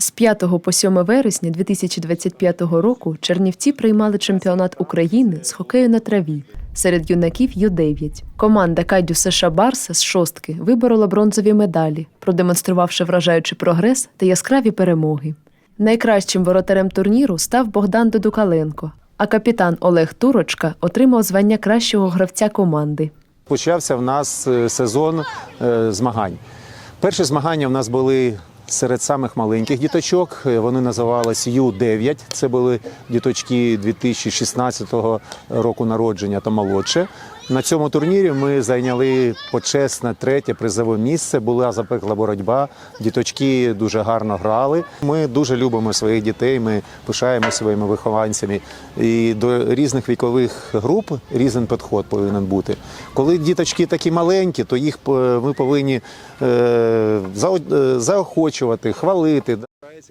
З 5 по 7 вересня 2025 року Чернівці приймали чемпіонат України з хокею на траві серед юнаків Ю-9. Команда Кайдюса Шабарса з шостки виборола бронзові медалі, продемонструвавши вражаючий прогрес та яскраві перемоги. Найкращим воротарем турніру став Богдан Додукаленко, а капітан Олег Турочка отримав звання кращого гравця команди. Почався в нас е, сезон е, змагань. Перші змагання в нас були серед самих маленьких діточок. Е, Вони називалися Ю-9. Це були діточки 2016 року народження та молодше. На цьому турнірі ми зайняли почесне третє призове місце. Була запекла боротьба. Діточки дуже гарно грали. Ми дуже любимо своїх дітей. Ми пишаємо своїми вихованцями. І до різних вікових груп різний підход повинен бути. Коли діточки такі маленькі, то їх е, ми повинні е, е, заохочувати, хвалити.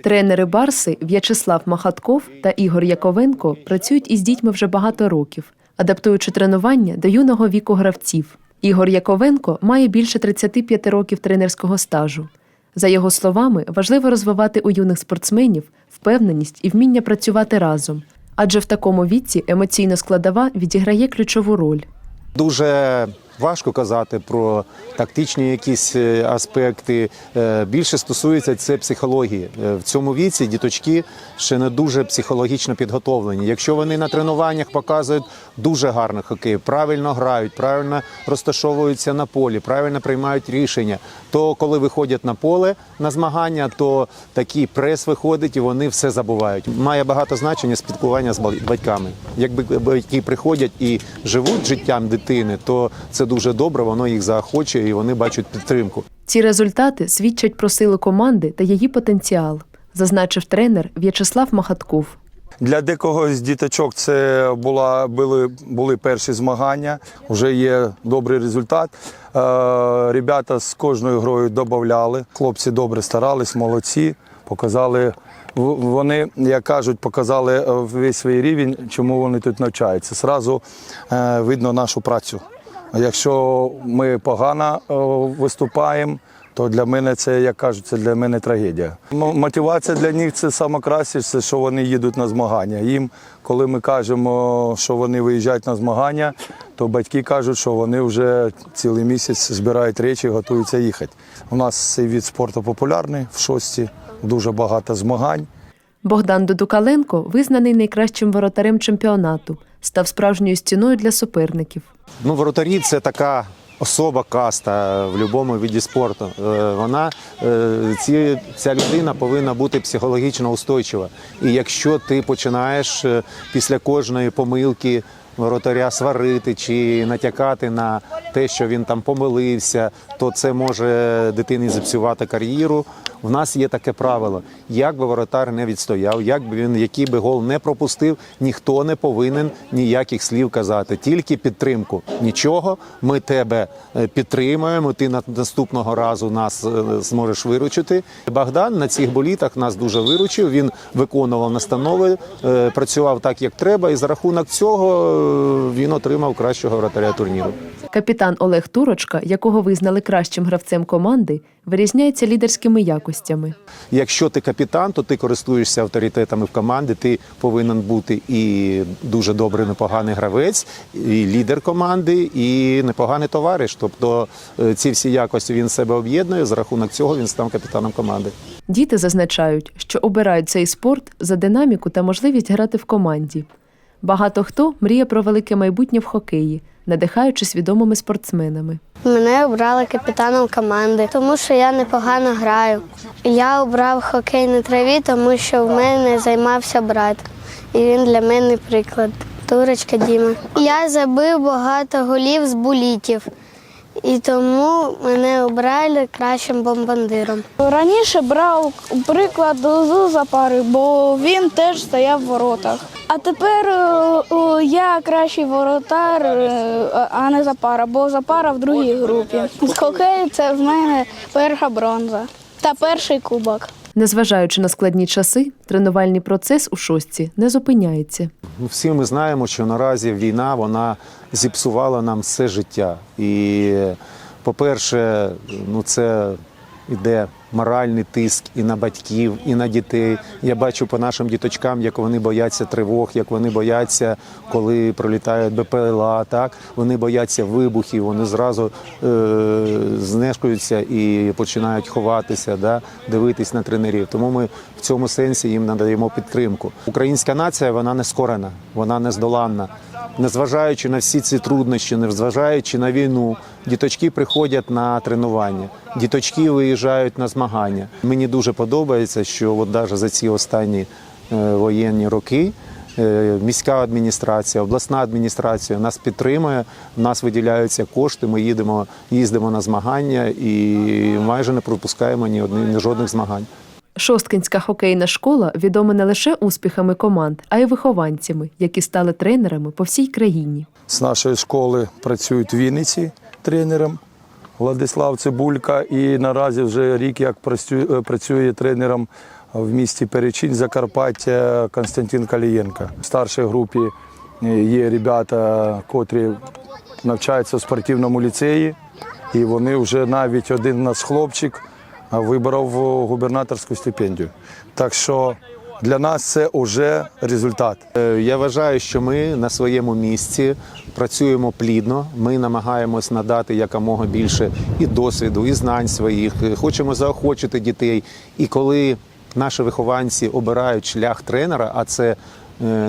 Тренери Барси В'ячеслав Махатков та Ігор Яковенко працюють із дітьми вже багато років, адаптуючи тренування до юного віку гравців. Ігор Яковенко має більше 35 років тренерського стажу. За його словами, важливо розвивати у юних спортсменів впевненість і вміння працювати разом, адже в такому віці емоційна складова відіграє ключову роль. Дуже важко казати про тактичні якісь е, аспекти. Е, Більше стосується це психології. Е, В цьому віці діточки ще не дуже психологічно підготовлені. Якщо вони на тренуваннях показують дуже гарно хокей, правильно грають, правильно розташовуються на полі, правильно приймають рішення, то коли виходять на поле на змагання, то такий прес виходить і вони все забувають. Має багато значення спілкування з ба- батьками. Якби батьки приходять і живуть життям дитини, то це дуже добре, воно їх заохочує і вони бачать підтримку. Ці результати свідчать про силу команди та її потенціал, зазначив тренер В'ячеслав Махатков. Для декого з діточок це була, були, були перші змагання, вже є добрий результат. Е, ребята з кожною грою додавали. Хлопці добре старались, молодці, показали. Вони, як кажуть, показали е, весь свій рівень, чому вони тут навчаються. Зразу е, видно нашу працю. Якщо ми погано е, виступаємо, то для мене це, як кажуть, це для мене трагедія. Мотивація для них це саме краще, це що вони їдуть на змагання. Їм, коли ми кажемо, що вони виїжджають на змагання, то батьки кажуть, що вони вже цілий місяць збирають речі готуються їхати. У нас цей від спорту популярний в шості, дуже багато змагань. Богдан Додукаленко визнаний найкращим воротарем чемпіонату, став справжньою стіною для суперників. Ну, воротарі це така особа каста в будь-якому віді спорту. Е, Вона е, ці, ця людина повинна бути психологічно устойчива. І якщо ти починаєш е, після кожної помилки воротаря сварити чи натякати на те, що він там помилився, то це може дитині зіпсувати кар'єру. В нас є таке правило: як би воротар не відстояв, як би він який би гол не пропустив, ніхто не повинен ніяких слів казати, тільки підтримку. Нічого, ми тебе е, підтримуємо. Ти на наступного разу нас е, зможеш виручити. Богдан на цих болітах нас дуже виручив. Він виконував настанови, е, працював так, як треба, і за рахунок цього він отримав кращого вратаря турніру. Капітан Олег Турочка, якого визнали кращим гравцем команди, вирізняється лідерськими якостями. Якщо ти капітан, то ти користуєшся авторитетами в команді. Ти повинен бути і дуже добрий, непоганий гравець, і лідер команди, і непоганий товариш. Тобто е, ці всі якості він себе об'єднує. За рахунок цього він став капітаном команди. Діти зазначають, що обирають цей спорт за динаміку та можливість грати в команді. Багато хто мріє про велике майбутнє в хокеї, надихаючись відомими спортсменами. Мене обрали капітаном команди, тому що я непогано граю. Я обрав хокей на траві, тому що в мене займався брат. І він для мене приклад. Турочка Діма. Я забив багато голів з булітів. І тому мене обрали кращим бомбандиром. Раніше брав приклад з запари, бо він теж стояв в воротах. А тепер е, е, я кращий воротар, е, а не запара, бо запара в другій групі. З хокею це в мене перша бронза та перший кубок. Незважаючи на складні часи, тренувальний процес у шостці не зупиняється. Ну, Всі ми знаємо, що наразі війна вона зіпсувала нам все життя. І, по-перше, ну це йде моральний тиск і на батьків, і на дітей. Я бачу по нашим діточкам, як вони бояться тривог, як вони бояться, коли пролітають БПЛА. Так вони бояться вибухів, вони зразу е- знешкуються і починають ховатися, да? дивитись на тренерів. Тому ми в цьому сенсі їм надаємо підтримку. Українська нація вона не скорена, вона не здоланна. Незважаючи на всі ці труднощі, незважаючи на війну, діточки приходять на тренування, діточки виїжджають на змагання. Мені дуже подобається, що от навіть за ці останні е, воєнні роки е, міська адміністрація, обласна адміністрація нас підтримує, в нас виділяються кошти. Ми їдемо, їздимо на змагання і майже не пропускаємо ні одних ні жодних змагань. Шосткинська хокейна школа відома не лише успіхами команд, а й вихованцями, які стали тренерами по всій країні. З нашої школи працюють в Вінниці тренером Владислав Цибулька. І наразі вже рік як е, працює тренером в місті Перечин Закарпаття Константин Калієнко. В старшій групі е, є ребята, котрі навчаються в спортивному ліцеї, і вони вже навіть один наш хлопчик вибрав е, губернаторську стипендію. Так що для нас це вже результат. Е, Я вважаю, що ми на своєму місці працюємо плідно. Ми намагаємось надати якомога більше і досвіду, і знань своїх. Е, Хочемо заохочити дітей. І коли наші вихованці обирають шлях тренера, а це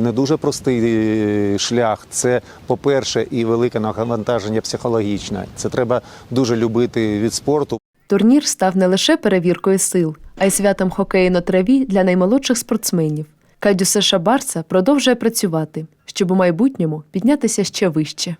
не дуже простий шлях. Це, по-перше, і велике навантаження психологічне. Це треба дуже любити від спорту. Турнір став не лише перевіркою сил, а й святом хокею на траві для наймолодших спортсменів. Кадюса Шабарса продовжує працювати, щоб у майбутньому піднятися ще вище.